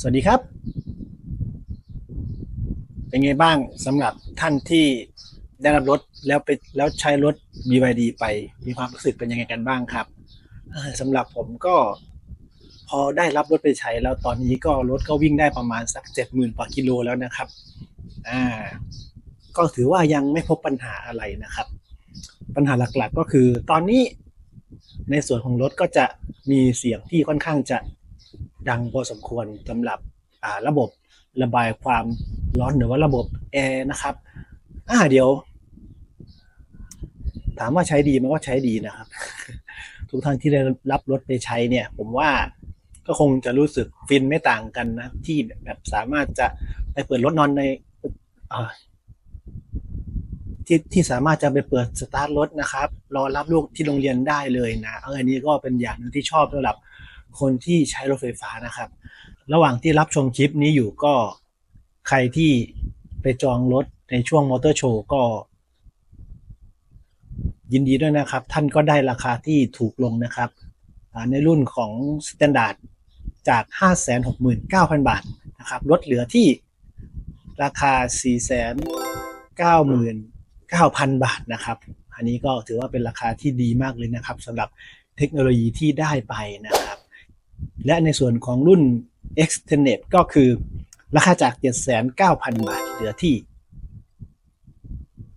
สวัสดีครับ เป็นไงบ้างสำหรับท่านที่ได้รับรถแล้วไปแล้วใช้รถ BYD ไปมีความรู้สึกเป็นยังไงกันบ้างครับสำหรับผมก็พอได้รับรถไปใช้แล้วตอนนี้ก็รถก็วิ่งได้ประมาณสักเจ็ดหมื่นกว่ากิโลแล้วนะครับอ่าก็ถือว่ายังไม่พบปัญหาอะไรนะครับ ปัญหาหลักๆก็คือตอนนี้ในส่วนของรถก็จะมีเสียงที่ค่อนข้างจะ ดังพอสมควรสำหรับระบบระบายความร้อนหรือว่าระบบแอร์นะครับ อ่าเดี๋ยว ถามว่าใช้ดีมันก็ใช้ดีนะครับ ทุกท่านที่ได้รับรถไปใช้เนี่ย ผมว่าก็คงจะรู้สึกฟินไม่ต่างกันนะ ที่แบบสามารถจะไปเปิดรถนอนในที่ที่สามารถจะไปเปิดสตาร์ทรถนะครับ รอรับลูกที่โรงเรียนได้เลยนะเอออันนี้ก็เป็นอย่างหนึงที่ชอบสำหรับ คนที่ใช้รถไฟฟ้านะครับ ระหว่างที่รับชมคลิปนี้อยู่ก็ใครที่ไปจองรถในช่วงมอเตอร์โชว์ก็ ยินดีด้วยนะครับ ท่านก็ได้ราคาที่ถูกลงนะครับ ในรุ่นของ s t ต n d า r d จาก 569,000 บาทนะครับลดเหลือที่ราคา 499,000 บาทนะครับ อันนี้ก็ถือว่าเป็นราคาที่ดีมากเลยนะครับสำหรับเทคโนโลยีที่ได้ไปนะครับ และในส่วนของรุ่น Extended ก็คือราคาจาก 7,900 บาท เหลือที่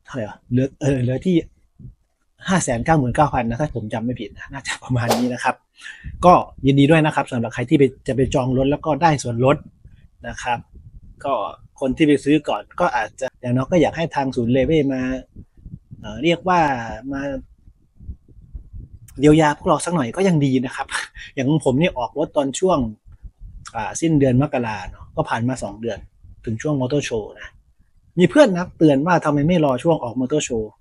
เท่าไหร่เหลือเออเหลือที่ห้าแสนเก้าหมื่นเก้าพันนะ ถ้าผมจำไม่ผิดนะน่าจะประมาณนี้นะครับ ก็ยินดีด้วยนะครับสำหรับใครที่ไปจะไปจองรถแล้วก็ได้ส่วนลดนะครับ ก็คนที่ไปซื้อก่อนก็อาจจะอย่างน้อยก็อยากให้ทางศูนย์เลเว่มาเอ่อเรียกว่ามา เยียวยาพวกเราสักหน่อยก็ยังดีนะครับ อย่างผมนี่ออกรถตอนช่วงสิ้นเดือนมกราเนาะก็ผ่านมาสองเดือน ถึงช่วงมอเตอร์โชว์นะ มีเพื่อนนะเตือนว่าทำไมไม่รอช่วงออกมอเตอร์โชว์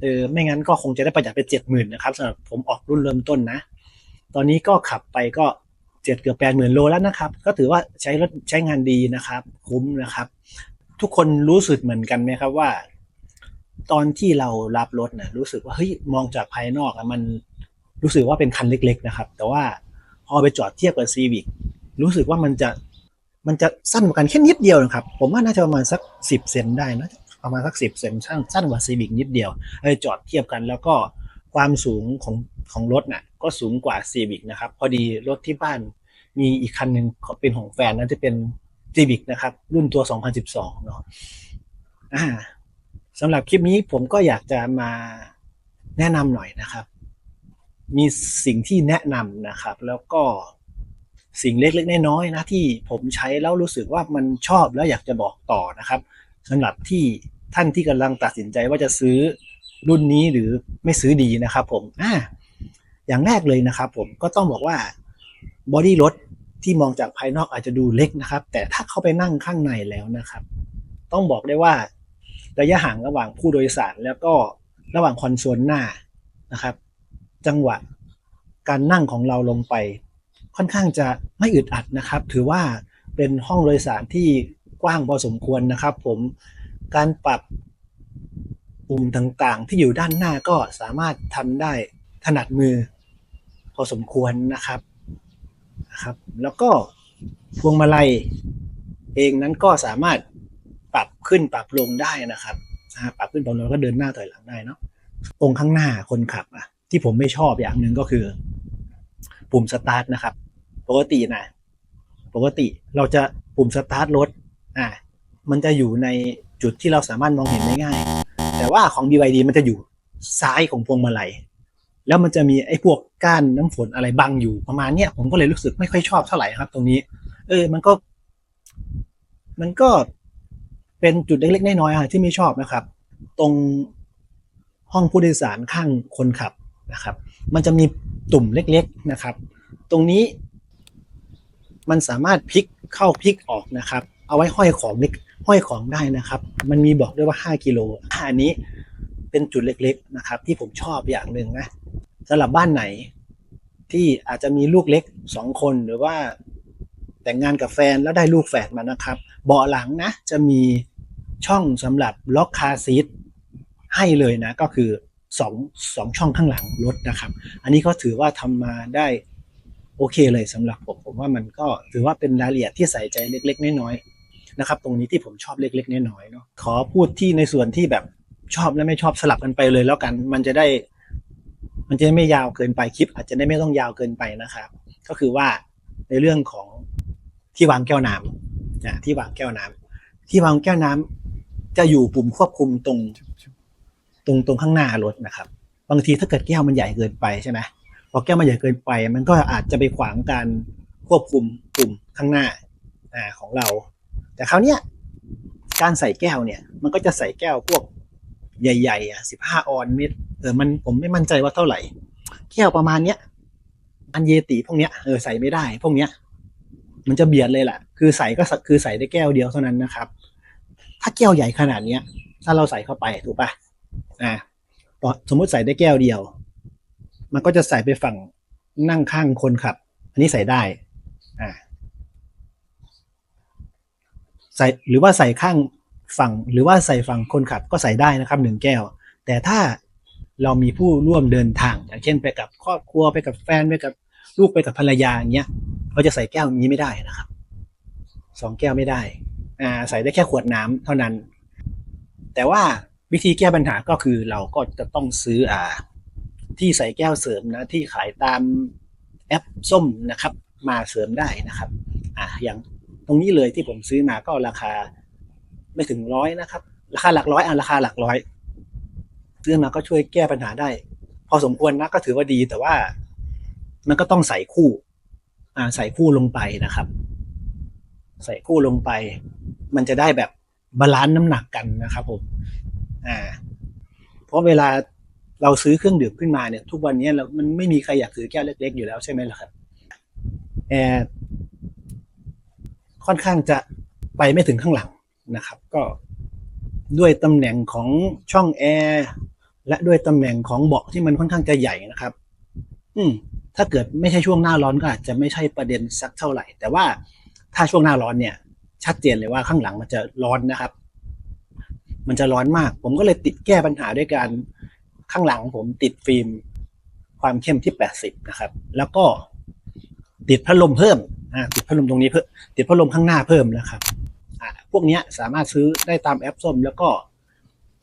เออไม่งั้นก็คงจะได้ประหยัดไปเจ็ดหมื่นนะครับสำหรับผมออกรุ่นเริ่มต้นนะ ตอนนี้ก็ขับไปก็เจ็ดเกือบแปดหมื่นโลแล้วนะครับ ก็ถือว่าใช้รถใช้งานดีนะครับ คุ้มนะครับ ทุกคนรู้สึกเหมือนกันไหมครับว่า ตอนที่เรารับรถนะรู้สึกว่าเฮ้ยมองจากภายนอกอะมัน รู้สึกว่าเป็นคันเล็ก ๆ นะครับ แต่ว่าพอไปจอดเทียบกับซีวิกรู้สึกว่ามันจะมันจะสั้นกว่ากันแค่นิดเดียวนะครับ ผมว่าน่าจะประมาณสักสิบเซนได้นะประมาณสักสิบเซนสั้นสั้นกว่าซีวิกนิดเดียวเออจอดเทียบกันแล้วก็ความสูงของของรถน่ะก็สูงกว่าซีวิกนะครับ พอดีรถที่บ้านมีอีกคันหนึ่งเป็นของแฟนนั่นจะเป็นซีวิกนะครับ รุ่นตัว 2012 เนาะอ่าสำหรับคลิปนี้ผมก็อยากจะมาแนะนำหน่อยนะครับ มีสิ่งที่แนะนำนะครับ แล้วก็สิ่งเล็กๆน้อยๆนะที่ผมใช้แล้วรู้สึกว่ามันชอบแล้วอยากจะบอกต่อนะครับสำหรับที่ท่านที่กำลังตัดสินใจว่าจะซื้อรุ่นนี้หรือไม่ซื้อดีนะครับ ผมอ่าอย่างแรกเลยนะครับ ผมก็ต้องบอกว่าบอดี้รถที่มองจากภายนอกอาจจะดูเล็กนะครับ แต่ถ้าเข้าไปนั่งข้างในแล้วนะครับ ต้องบอกได้ว่าระยะห่างระหว่างผู้โดยสารแล้วก็ระหว่างคอนโซลหน้านะครับ จังหวะการนั่งของเราลงไป ค่อนข้างจะไม่อึดอัดนะครับ ถือว่าเป็นห้องโดยสารที่กว้างพอสมควรนะครับ ผมการปรับปุ่มต่างๆ ที่อยู่ด้านหน้าก็สามารถทำได้ถนัดมือ พอสมควรนะครับนะครับ แล้วก็พวงมาลัยเองนั้นก็สามารถปรับขึ้นปรับลงได้นะครับปรับขึ้นปรับลงแล้วก็เดินหน้าถอยหลังได้เนาะตรงข้างหน้าคนขับอะ ที่ผมไม่ชอบอย่างหนึ่งก็คือ ปุ่มสตาร์ทนะครับ ปกตินะ ปกติเราจะปุ่มสตาร์ทรถอ่ามันจะอยู่ในจุดที่เราสามารถมองเห็นได้ง่าย แต่ว่าของ BYD มันจะอยู่ซ้ายของพวงมาลัย แล้วมันจะมีไอ้พวกก้านน้ำฝนอะไรบังอยู่ประมาณเนี้ยผมก็เลยรู้สึกไม่ค่อยชอบเท่าไหร่ครับ ตรงนี้ เออ มันก็ มันก็เป็นจุดเล็กๆน้อยๆที่ไม่ชอบนะครับ ตรงห้องผู้โดยสารข้างคนขับ นะครับ มันจะมีตุ่มเล็กๆนะครับ ตรงนี้มันสามารถพลิกเข้าพลิกออกนะครับ เอาไว้ห้อยของเล็กห้อยของได้นะครับ มันมีบอกด้วยว่า 5 กิโลอันนี้เป็นจุดเล็กๆนะครับ ที่ผมชอบอย่างหนึ่งนะสำหรับบ้านไหนที่อาจจะมีลูกเล็กสองคนหรือว่าแต่งงานกับแฟนแล้วได้ลูกแฝดมานะครับ เบาะหลังนะจะมีช่องสำหรับล็อกคาซีทให้เลยนะก็คือ สองสองช่องข้างหลังรถนะครับ อันนี้ก็ถือว่าทำมาได้โอเคเลยสำหรับผมผมว่ามันก็ถือว่าเป็นรายละเอียดที่ใส่ใจเล็ก ๆ น้อยๆนะครับ ตรงนี้ที่ผมชอบเล็ก ๆ น้อยๆเนาะขอพูดที่ในส่วนที่แบบชอบและไม่ชอบสลับกันไปเลยแล้วกัน มันจะได้ มันจะไม่ยาวเกินไปคลิป อาจจะได้ไม่ต้องยาวเกินไปนะครับ ก็คือว่าในเรื่องของที่วางแก้วน้ำนะที่วางแก้วน้ำที่วางแก้วน้ำจะอยู่ปุ่มควบคุมตรง ตรงตรงข้างหน้ารถนะครับ บางทีถ้าเกิดแก้วมันใหญ่เกินไปใช่ไหมพอแก้วมันใหญ่เกินไป มันก็อาจจะไปขวางการควบคุมปุ่มข้างหน้าอของเรา แต่คราวเนี้ยการใส่แก้วเนี่ยมันก็จะใส่แก้วพวกใหญ่ๆอะสิบห้าออนมิตรเออมันผมไม่มั่นใจว่าเท่าไหร่ แก้วประมาณเนี้ยอันเยติพวกเนี้ยเออใส่ไม่ได้ พวกเนี้ยมันจะเบียดเลยแหละคือใส่ก็คือใส่ได้แก้วเดียวเท่านั้นนะครับ ถ้าแก้วใหญ่ขนาดเนี้ย ถ้าเราใส่เข้าไปถูกปะ อ่าพอสมมุติใส่ได้แก้วเดียว มันก็จะใส่ไปฝั่งนั่งข้างคนขับ อันนี้ใส่ได้อ่าใส่หรือว่าใส่ข้างฝั่ง หรือว่าใส่ฝั่งคนขับก็ใส่ได้นะครับหนึ่งแก้ว แต่ถ้าเรามีผู้ร่วมเดินทาง อย่างเช่นไปกับครอบครัวไปกับแฟนไปกับลูกไปกับภรรยาอย่างเงี้ยเราจะใส่แก้วนี้ไม่ได้นะครับสองแก้วไม่ได้อ่าใส่ได้แค่ขวดน้ำเท่านั้น แต่ว่า วิธีแก้ปัญหาก็คือเราก็จะต้องซื้ออ่า ที่ใส่แก้วเสริมนะ ที่ขายตามแอปส้มนะครับ มาเสริมได้นะครับ อ่าอย่างตรงนี้เลยที่ผมซื้อมาก็ราคาไม่ถึงร้อยนะครับ ราคาหลักร้อยอะราคาหลักร้อยซื้อมาก็ช่วยแก้ปัญหาได้ พอสมควรนะก็ถือว่าดีแต่ว่ามันก็ต้องใส่คู่ อ่า ใส่คู่ลงไปนะครับ ใส่คู่ลงไป มันจะได้แบบบาลานซ์น้ำหนักกันนะครับ ผม อ่า เพราะเวลาเราซื้อเครื่องดื่มขึ้นมาเนี่ย ทุกวันนี้เรามันไม่มีใครอยากซื้อแก้วเล็กๆอยู่แล้วใช่ไหมล่ะครับแอร์ค่อนข้างจะไปไม่ถึงข้างหลังนะครับ ก็ด้วยตำแหน่งของช่องแอร์และด้วยตำแหน่งของเบาะที่มันค่อนข้างจะใหญ่นะครับ อืม ถ้าเกิดไม่ใช่ช่วงหน้าร้อนก็อาจจะไม่ใช่ประเด็นสักเท่าไหร่ แต่ว่าถ้าช่วงหน้าร้อนเนี่ย ชัดเจนเลยว่าข้างหลังมันจะร้อนนะครับ มันจะร้อนมาก ผมก็เลยติดแก้ปัญหาด้วยการข้างหลังผมติดฟิล์มความเข้มที่ 80 นะครับ แล้วก็ติดพัดลมเพิ่มอ่าติดพัดลมตรงนี้เพิ่มติดพัดลมข้างหน้าเพิ่มนะครับอ่าพวกนี้สามารถซื้อได้ตามแอปส้ม แล้วก็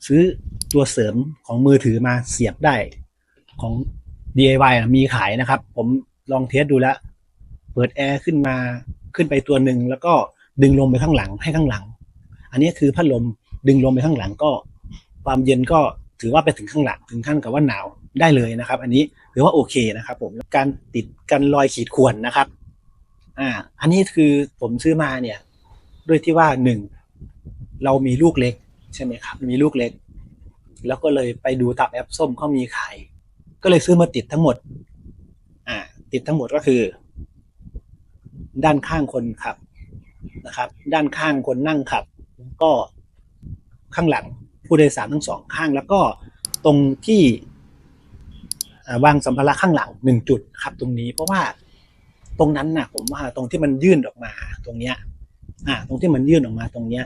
ซื้อตัวเสริมของมือถือมาเสียบได้ของ DIY อะมีขายนะครับ ผมลองเทสดูแล้ว เปิดแอร์ขึ้นมาขึ้นไปตัวหนึ่งแล้วก็ดึงลมไปข้างหลังให้ข้างหลัง อันนี้คือพัดลม ดึงลมไปข้างหลังก็ ความเย็นก็ถือว่าไปถึงข้างหลังถึงขั้นกับว่าหนาวได้เลยนะครับ อันนี้ถือว่าโอเคนะครับ ผมการติดกันรอยขีดข่วนนะครับ อ่า อันนี้คือผมซื้อมาเนี่ย ด้วยที่ว่าหนึ่งเรามีลูกเล็ก ใช่ไหมครับ มีลูกเล็ก แล้วก็เลยไปดูตามแอปส้มเขามีขายก็เลยซื้อมาติดทั้งหมด อ่า ติดทั้งหมดก็คือ ด้านข้างคนขับนะครับ ด้านข้างคนนั่งขับ ก็ ข้างหลังผู้โดยสารทั้งสองข้าง แล้วก็ตรงที่อ่าวางสัมภาระข้างหลังหนึ่งจุดครับ ตรงนี้เพราะว่าตรงนั้นนะผมว่าตรงที่มันยื่นออกมาตรงเนี้ยอ่า ตรงที่มันยื่นออกมาตรงเนี้ย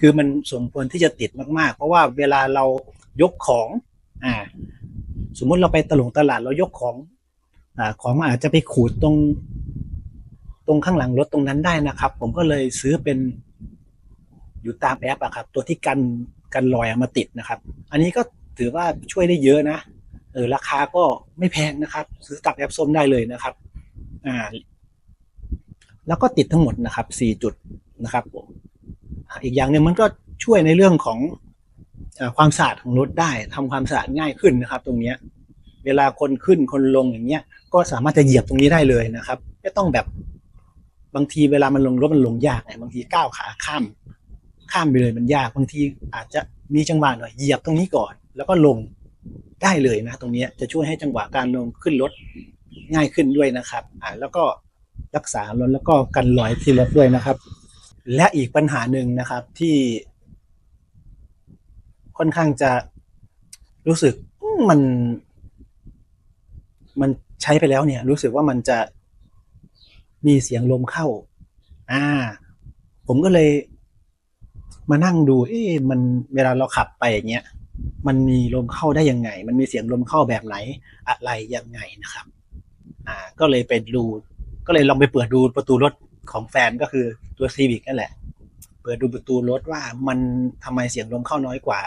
คือมันสมควรที่จะติดมากๆ เพราะว่าเวลาเรายกของ อ่า สมมุติเราไปตลงตลาดเรายกของ อ่า ของอาจจะไปขูดตรง ตรงข้างหลังรถตรงนั้นได้นะครับ ผมก็เลยซื้อเป็น อยู่ตามแอปอะครับ ตัวที่กันกันรอยเอามาติดนะครับ อันนี้ก็ถือว่าช่วยได้เยอะนะเออราคาก็ไม่แพงนะครับ ซื้อตักแอปส้มได้เลยนะครับอ่าแล้วก็ติดทั้งหมดนะครับสี่จุดนะครับผมอีกอย่างหนึ่งมันก็ช่วยในเรื่องของอความสะอาดของรถได้ทำความสะอาดง่ายขึ้นนะครับ ตรงเนี้ย เวลาคนขึ้นคนลงอย่างเงี้ย ก็สามารถจะเหยียบตรงนี้ได้เลยนะครับไม่ต้องแบบบางทีเวลามันลงรถมันลงยากไงบางทีก้าวขาข้าม ข้ามไปเลยมันยากบางทีอาจจะมีจังหวะหน่อยเหยียบตรงนี้ก่อน แล้วก็ลงได้เลยนะ ตรงนี้จะช่วยให้จังหวะการลงขึ้นรถง่ายขึ้นด้วยนะครับอ่าแล้วก็รักษารถแล้วก็กันรอยที่รถด้วยนะครับ และอีกปัญหาหนึ่งนะครับที่ ค่อนข้างจะรู้สึกมัน มันใช้ไปแล้วเนี่ย รู้สึกว่ามันจะมีเสียงลมเข้า อ่า ผมก็เลย มานั่งดู เอ๊ะมันเวลาเราขับไปอย่างเงี้ย มันมีลมเข้าได้ยังไง มันมีเสียงลมเข้าแบบไหน อะไรยังไงนะครับ อ่า ก็เลยไปดู ก็เลยลองไปเปิดดูประตูรถของแฟนก็คือตัวซีวิกนั่นแหละ เปิดดูประตูรถว่ามันทำไมเสียงลมเข้าน้อยกว่า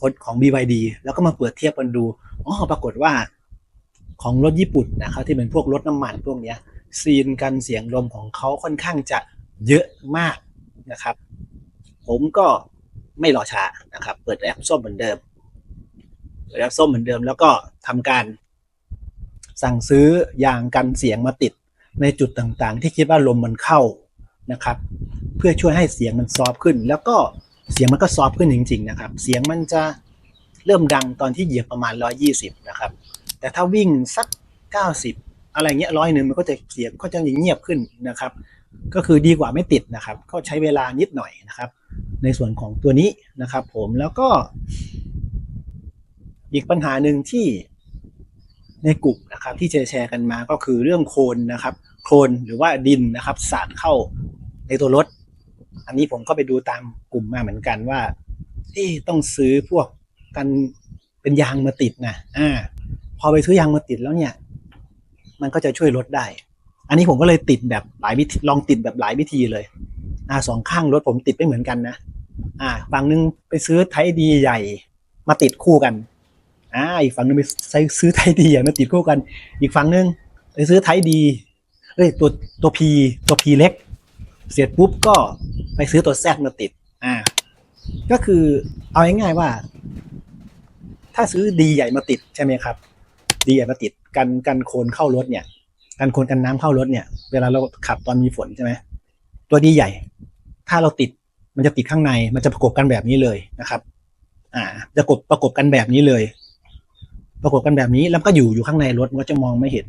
คนของ BYD แล้วก็มาเปิดเทียบกันดู อ๋อ ปรากฏว่า ของรถญี่ปุ่นนะครับที่เป็นพวกรถน้ำมันพวกเนี้ย ซีนกันเสียงลมของเขาค่อนข้างจะเยอะมากนะครับ ผมก็ไม่รอช้านะครับ เปิดแอปส้มเหมือนเดิม เปิดแอปส้มเหมือนเดิม แล้วก็ทำการสั่งซื้อยางกันเสียงมาติดในจุดต่างๆ ที่คิดว่าลมมันเข้านะครับ เพื่อช่วยให้เสียงมันซอฟขึ้น แล้วก็เสียงมันก็ซอฟขึ้นจริง ๆ นะครับ เสียงมันจะเริ่มดังตอนที่เหยียบประมาณ 120 นะครับ แต่ถ้าวิ่งสัก 90 อะไรเงี้ยร้อยหนึ่งมันก็จะเสียงก็จะเงียบขึ้นนะครับ ก็คือดีกว่าไม่ติดนะครับ ก็ใช้เวลานิดหน่อยนะครับ ในส่วนของตัวนี้นะครับผมแล้วก็ อีกปัญหาหนึ่งที่ในกลุ่มนะครับที่แชร์กันมาก็คือเรื่องโคลนนะครับ โคลนหรือว่าดินนะครับสาดเข้าในตัวรถ อันนี้ผมก็ไปดูตามกลุ่มมาเหมือนกันว่าเอ๊ต้องซื้อพวกกันเป็นยางมาติดนะอ่า พอไปซื้อยางมาติดแล้วเนี่ย มันก็จะช่วยลดได้ อันนี้ผมก็เลยติดแบบหลายวิธีลองติดแบบหลายวิธีเลย อ่าสองข้างรถผมติดไม่เหมือนกันนะอ่าฝั่งหนึงไปซื้อไทยดีใหญ่มาติดคู่กันอ่าอีกฝั่งหนึงไปซื้อไทยดีใหญ่มาติดคู่กัน อีกฝั่งหนึงไปซื้อไทยดีเอ้ยตัวตัวพีตัวพีเล็ก เสร็จปุ๊บก็ไปซื้อตัวแซดมาติด อ่า ก็คือเอาง่ายๆว่า ถ้าซื้อดีใหญ่มาติดใช่ไหมครับ ดีใหญ่มาติดกันกันโคลนเข้ารถเนี่ย กันโคลนกันน้ำเข้ารถเนี่ย เวลาเราขับตอนมีฝนใช่ไหมตัวดีใหญ่ ถ้าเราติดมันจะติดข้างใน มันจะประกบกันแบบนี้เลยนะครับ อ่า จะกบประกบกันแบบนี้เลย ประกบกันแบบนี้แล้วก็อยู่อยู่ข้างในรถมันก็จะมองไม่เห็น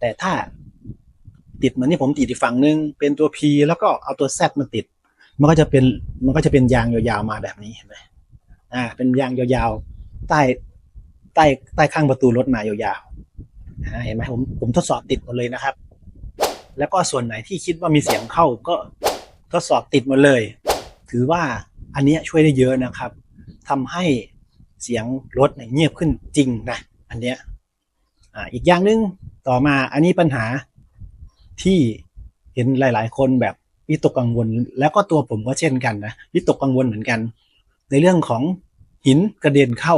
แต่ถ้าติดเหมือนที่ผมติดอีกฝั่งนึงเป็นตัว P แล้วก็เอาตัว Z มาติด มันก็จะเป็นมันก็จะเป็นยางยาวๆมาแบบนี้เห็นไหมอ่า เป็นยางยาวๆใต้ใต้ใต้ข้างประตูรถมายาวๆอ่าเห็นไหมผมผมทดสอบติดหมดเลยนะครับ แล้วก็ส่วนไหนที่คิดว่ามีเสียงเข้าก็ ทดสอบติดหมดเลย ถือว่าอันนี้ช่วยได้เยอะนะครับทำให้เสียงรถเงียบขึ้นจริงนะอันเนี้ยอ่าอีกอย่างหนึ่งต่อมาอันนี้ปัญหาที่เห็นหลาย ๆ คนแบบวิตกกังวล แล้วก็ตัวผมก็เช่นกันนะวิตกกังวลเหมือนกัน ในเรื่องของหินกระเด็นเข้า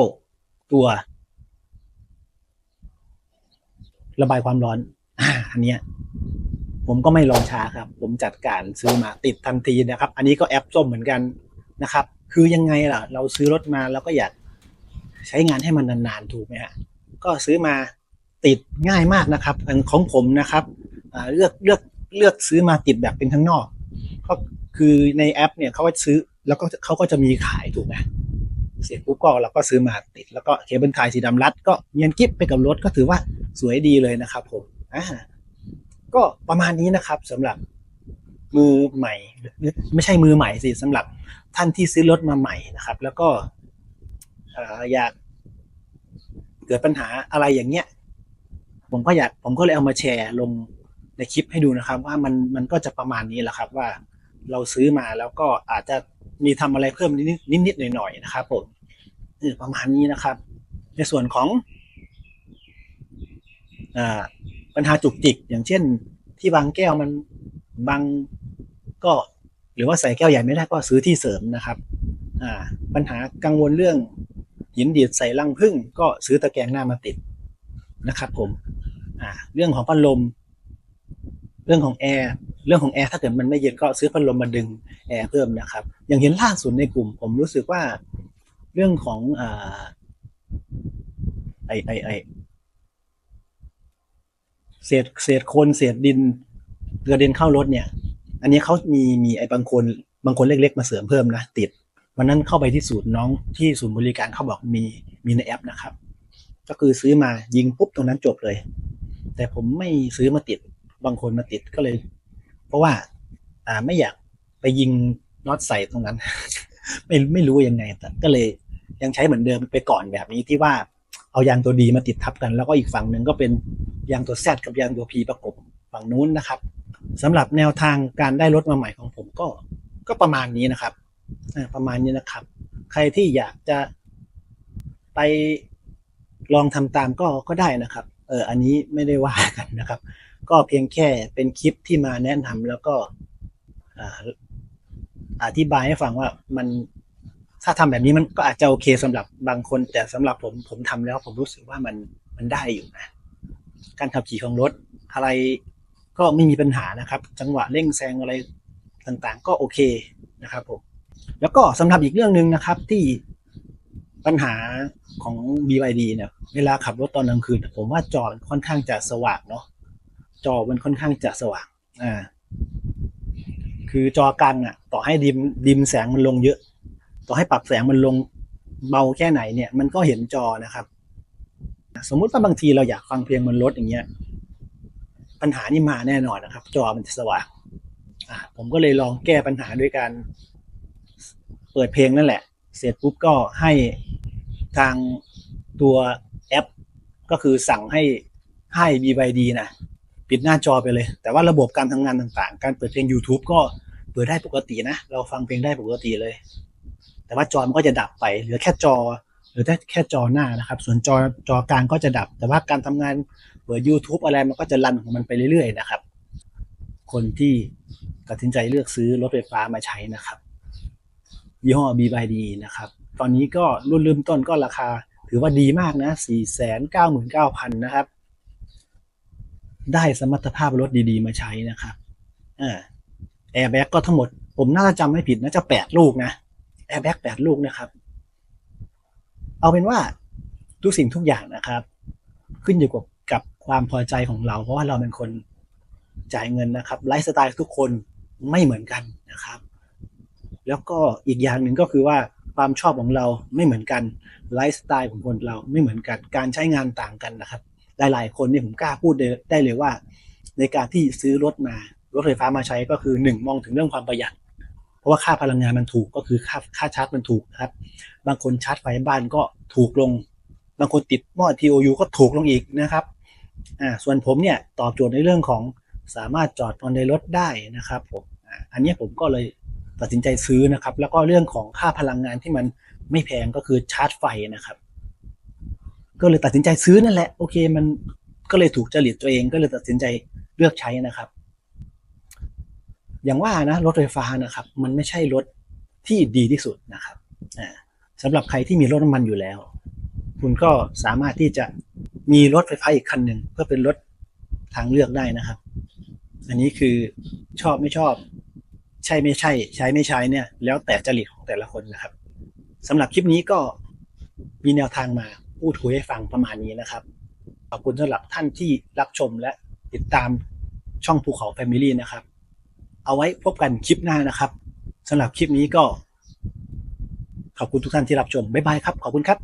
ตัว ระบายความร้อนอันเนี้ย ผมก็ไม่รอช้าครับ ผมจัดการซื้อมาติดทันทีนะครับ อันนี้ก็แอปส้มเหมือนกันนะครับ คือยังไงล่ะ เราซื้อรถมาเราก็อยากใช้งานให้มันนานๆถูกไหมฮะก็ซื้อมาติดง่ายมากนะครับของผมนะครับเลือกเลือกเลือกซื้อมาติดแบบเป็นข้างนอกก็คือในแอปเนี่ยเขาก็ซื้อแล้วก็เขาก็จะมีขายถูกไหมเสร็จปุ๊บก็เราก็ซื้อมาติด แล้วก็เคเบิลไทยสีดำรัด ก็เงียนกิ๊บไปกับรถก็ถือว่าสวยดีเลยนะครับผมอ่า ก็ประมาณนี้นะครับสำหรับมือใหม่ไม่ใช่มือใหม่สิสำหรับท่านที่ซื้อรถมาใหม่นะครับ แล้วก็ออยากเกิดปัญหาอะไรอย่างเงี้ย ผมก็อยากผมก็เลยเอามาแชร์ลงในคลิปให้ดูนะครับ ว่ามันมันก็จะประมาณนี้แหละครับ ว่าเราซื้อมาแล้วก็อาจจะมีทำอะไรเพิ่มนิดนิดนิดหน่อยหน่อยๆนะครับผมประมาณนี้นะครับ ในส่วนของอ่า ปัญหาจุกจิก อย่างเช่น ที่บางแก้วมันบางก็หรือว่าใส่แก้วใหญ่ไม่ได้ก็ซื้อที่เสริมนะครับอ่าปัญหากังวลเรื่องหินดีดใส่รังผึ้งก็ซื้อตะแกรงหน้ามาติดนะครับผมอ่าเรื่องของพัดลม เรื่องของแอร์เรื่องของแอร์ถ้าเกิดมันไม่เย็นก็ซื้อพัดลมมาดึงแอร์เพิ่มนะครับ อย่างเห็นล่าสุดในกลุ่ม ผมรู้สึกว่าเรื่องของอ่าไอไอไอ เศษเศษโคลนเศษดินกระเด็นเข้ารถเนี่ย อันนี้เขามีมีไอ้บางคนบางคนเล็กๆ มาเสริมเพิ่มนะติดวันนั้นเข้าไปที่ศูนย์น้องที่ศูนย์บริการเขาบอกมีมีในแอปนะครับ ก็คือซื้อมายิงปุ๊บตรงนั้นจบเลย แต่ผมไม่ซื้อมาติดบางคนมาติดก็เลย เพราะว่า อ่าไม่อยากไปยิงน็อตใส่ตรงนั้น ไม่ไม่รู้ยังไงแต่ก็เลยยังใช้เหมือนเดิมไปก่อนแบบนี้ที่ว่า เอายางตัวดีมาติดทับกัน แล้วก็อีกฝั่งหนึ่งก็เป็นยางตัวแซดกับยางตัวพีประกบฝั่งนู้นนะครับสำหรับแนวทางการได้รถมาใหม่ของผมก็ก็ประมาณนี้นะครับประมาณนี้นะครับ ใครที่อยากจะไปลองทำตามก็ก็ได้นะครับ เอออันนี้ไม่ได้ว่ากันนะครับ ก็เพียงแค่เป็นคลิปที่มาแนะนำแล้วก็อ่าอธิบายให้ฟังว่ามัน ถ้าทำแบบนี้มันก็อาจจะโอเคสำหรับบางคน แต่สำหรับผมผมทำแล้ว ผมรู้สึกว่ามันมันได้อยู่นะการขับขี่ของรถอะไรก็ไม่มีปัญหานะครับ จังหวะเร่งแซงอะไรต่างๆ ก็โอเคนะครับผมแล้วก็สำหรับอีกเรื่องหนึ่งนะครับที่ปัญหาของ BYD เนี่ยเวลาขับรถตอนกลางคืน ผมว่าจอมันค่อนข้างจะสว่างเนาะจอมันค่อนข้างจะสว่างอ่าคือจอกลางอะ ต่อให้ดิมดิมแสงมันลงเยอะ ต่อให้ปรับแสงมันลงเบาแค่ไหนเนี่ย มันก็เห็นจอนะครับ สมมุติว่าบางทีเราอยากฟังเพลงบนรถอย่างเงี้ย ปัญหานี่มาแน่นอนนะครับ จอมันจะสว่างอ่าผมก็เลยลองแก้ปัญหาด้วยการเปิดเพลงนั่นแหละ เสร็จปุ๊บก็ให้ทางตัวแอป ก็คือสั่งให้ให้ BYD นะปิดหน้าจอไปเลย แต่ว่าระบบการทำงานต่างๆ การเปิดเพลง YouTube ก็เปิดได้ปกตินะ เราฟังเพลงได้ปกติเลย แต่ว่าจอมันก็จะดับไปเหลือแค่จอหรือแค่แค่จอหน้านะครับ ส่วนจอจอกลางก็จะดับ แต่ว่าการทำงานเปิด YouTube อะไรมันก็จะรันของมันไปเรื่อยๆนะครับ คนที่ตัดสินใจเลือกซื้อรถไฟฟ้ามาใช้นะครับยี่ห้อ BYD นะครับ ตอนนี้ก็รุ่นเริ่มต้นก็ราคาถือว่าดีมากนะ 499,000 นะครับ ได้สมรรถภาพรถดีๆ มาใช้นะครับอแอร์แบ็กก็ทั้งหมด ผมน่าจะจำไม่ผิดน่าจะแปดลูกนะ แอร์แบ็กแปดลูกนะครับ เอาเป็นว่าทุกสิ่งทุกอย่างนะครับ ขึ้นอยู่กับกับความพอใจของเรา เพราะว่าเราเป็นคนจ่ายเงินนะครับไลฟ์สไตล์ทุกคนไม่เหมือนกันนะครับ แล้วก็อีกอย่างหนึ่งก็คือว่าความชอบของเราไม่เหมือนกันไลฟ์สไตล์ของคนเราไม่เหมือนกัน การใช้งานต่างกันนะครับ หลาย ๆ คนนี่ผมกล้าพูดได้เลยว่า ในการที่ซื้อรถมา รถไฟฟ้ามาใช้ก็คือหนึ่งมองถึงเรื่องความประหยัด เพราะว่าค่าพลังงานมันถูกก็คือค่าค่าชาร์จมันถูกนะครับ บางคนชาร์จไฟบ้านก็ถูกลง บางคนติดหม้อ TOU ก็ถูกลงอีกนะครับอ่าส่วนผมเนี่ยตอบโจทย์ในเรื่องของสามารถจอดนอนในรถได้นะครับผมอ่าอันนี้ผมก็เลยตัดสินใจซื้อนะครับ แล้วก็เรื่องของค่าพลังงานที่มันไม่แพงก็คือชาร์จไฟนะครับ ก็เลยตัดสินใจซื้อนั่นแหละโอเค มันก็เลยถูกจริตตัวเองก็เลยตัดสินใจเลือกใช้นะครับ อย่างว่านะรถไฟฟ้านะครับ มันไม่ใช่รถที่ดีที่สุดนะครับอ่าสำหรับใครที่มีรถน้ำมันอยู่แล้ว คุณก็สามารถที่จะมีรถไฟฟ้าอีกคันหนึ่งเพื่อเป็นรถทางเลือกได้นะครับ อันนี้คือชอบไม่ชอบ ใช่ไม่ใช่ ใช้ไม่ใช้เนี่ย แล้วแต่จริตของแต่ละคนนะครับสำหรับคลิปนี้ก็มีแนวทางมาพูดคุยให้ฟังประมาณนี้นะครับ ขอบคุณสำหรับท่านที่รับชมและติดตามช่องภูเขาแฟมิลี่นะครับ เอาไว้พบกันคลิปหน้านะครับสำหรับคลิปนี้ก็ ขอบคุณทุกท่านที่รับชมบ๊ายบายครับ ขอบคุณครับ